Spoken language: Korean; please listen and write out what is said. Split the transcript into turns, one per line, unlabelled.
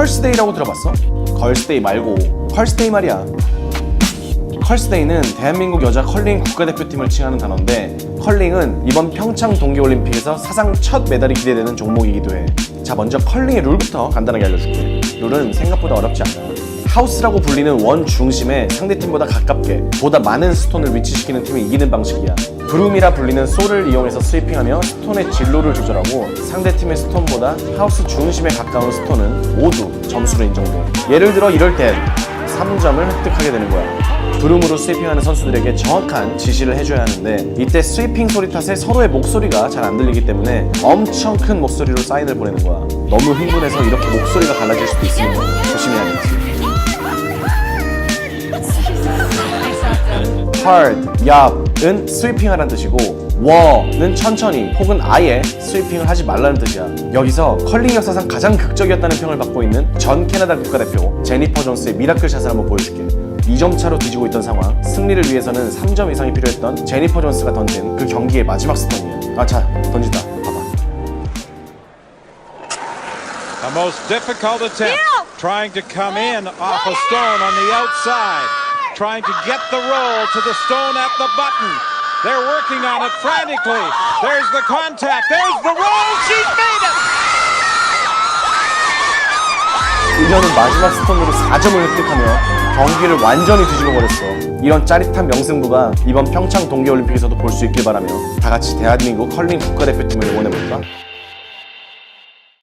컬스데이라고 들어봤어? 걸스데이 말고 컬스데이 말이야. 컬스데이는 대한민국 여자 컬링 국가대표팀을 칭하는 단어인데 컬링은 이번 평창 동계올림픽에서 사상 첫 메달이 기대되는 종목이기도 해. 자 먼저 컬링의 룰부터 간단하게 알려줄게. 룰은 생각보다 어렵지 않아. 하우스라고 불리는 원 중심에 상대팀보다 가깝게 보다 많은 스톤을 위치시키는 팀이 이기는 방식이야. 브룸이라 불리는 솔을 이용해서 스위핑하며 스톤의 진로를 조절하고 상대팀의 스톤보다 하우스 중심에 가까운 스톤은 모두 점수로 인정돼. 예를 들어 이럴 땐 3점을 획득하게 되는 거야. 브룸으로 스위핑하는 선수들에게 정확한 지시를 해줘야 하는데 이때 스위핑 소리 탓에 서로의 목소리가 잘 안 들리기 때문에 엄청 큰 목소리로 사인을 보내는 거야. 너무 흥분해서 이렇게 목소리가 갈라질 수도 있으니 조심해야겠지. Hard, yap은 스위핑하라는 뜻이고 워는 천천히 혹은 아예 스위핑을 하지 말라는 뜻이야. 여기서 컬링 역사상 가장 극적이었다는 평을 받고 있는 전 캐나다 국가대표 제니퍼 존스의 미라클 샷을 한번 보여줄게. 2점 차로 뒤지고 있던 상황, 승리를 위해서는 3점 이상이 필요했던 제니퍼 존스가 던진 그 경기의 마지막 스톤이야. 아, 자, 던진다. 봐봐.
A most difficult attempt. Trying to come in off a stone on the outside. Trying to get the roll to the stone at the button. They're working on it frantically. There's the contact. There's the roll. She's made it.
그녀는 마지막 스톤으로 4점을 획득하며 경기를 완전히 뒤집어 버렸어. 이런 짜릿한 명승부가 이번 평창 동계올림픽에서도 볼 수 있길 바라며 다 같이 대한민국 컬링 국가대표팀을 응원해 볼까?